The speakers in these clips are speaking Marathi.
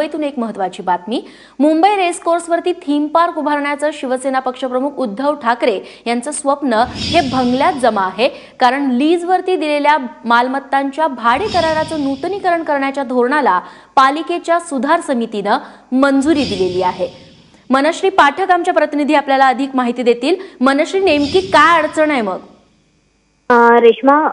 मुंबईतून एक महत्वाची बातमी. मुंबई रेस कोर्सवरती थीम पार्क उभारण्याचं शिवसेना पक्षप्रमुख उद्धव ठाकरे यांचं स्वप्न हे भंगल्यात जमा आहे. कारण लीजवरती दिलेल्या मालमत्तांच्या भाडे कराराचं नूतनीकरण करण्याच्या धोरणाला पालिकेच्या सुधार समितीनं मंजुरी दिलेली आहे. मनश्री पाठक आमच्या प्रतिनिधी आपल्याला अधिक माहिती देतील. मनश्री नेमकी काय अडचण आहे मग? रेश्मा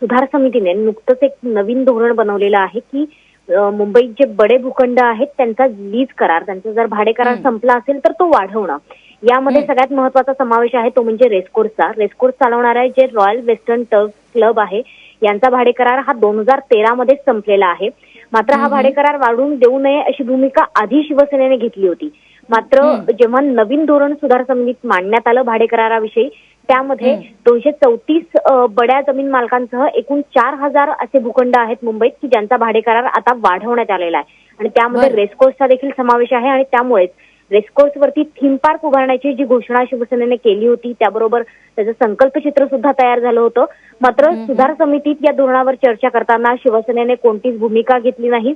सुधार समितीने नुकतंच एक नवीन धोरण बनवलेलं आहे की मुंबईत जे बडे भूखंड आहेत त्यांचा लीज करार त्यांचा जर भाडे करार. संपला असेल तर तो वाढवणं यामध्ये. सगळ्यात महत्त्वाचा समावेश आहे तो म्हणजे रेसकोर्सचा रेसकोर्स चालवणारा जे रॉयल वेस्टर्न टर्फ क्लब आहे यांचा भाडे करार हा दोन हजार तेरा मध्ये संपलेला आहे मात्र हा. भाडे करार वाढवून देऊ नये अशी भूमिका आधी शिवसेनेने घेतली होती मात्र. जेव्हा नवीन धोरण सुधार समितीत मांडण्यात आलं भाडे कराराविषयी त्यामध्ये. दोनशे चौतीस बड्या जमीन मालकांसह एकूण चार हजार असे भूखंड आहेत मुंबईत की ज्यांचा भाडे करार आता वाढवण्यात आलेला आहे आणि त्यामध्ये. रेसकोर्सचा देखील समावेश आहे आणि त्यामुळेच रेसकोर्सवरती थीम पार्क उभारण्याची जी घोषणा शिवसेनेने केली होती त्याबरोबर त्याचं संकल्पचित्र सुद्धा तयार झालं होतं मात्र. सुधार समितीत या धोरणावर चर्चा करताना शिवसेनेने कोणतीच भूमिका घेतली नाही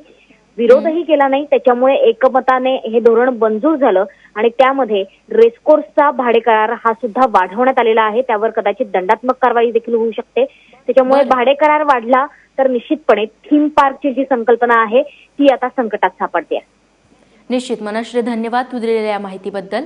विरोधही केला नाही. त्याच्यामुळे एकमताने हे धोरण मंजूर झालं आणि त्यामध्ये रेसकोर्सचा भाडे करार हा सुद्धा वाढवण्यात आलेला आहे. त्यावर कदाचित दंडात्मक कारवाई देखील होऊ शकते. त्याच्यामुळे. भाडे करार वाढला तर निश्चितपणे थीम पार्कची जी संकल्पना आहे ती आता संकटात सापडते. निश्चित. मनश्री धन्यवाद तू दिलेल्या या माहितीबद्दल.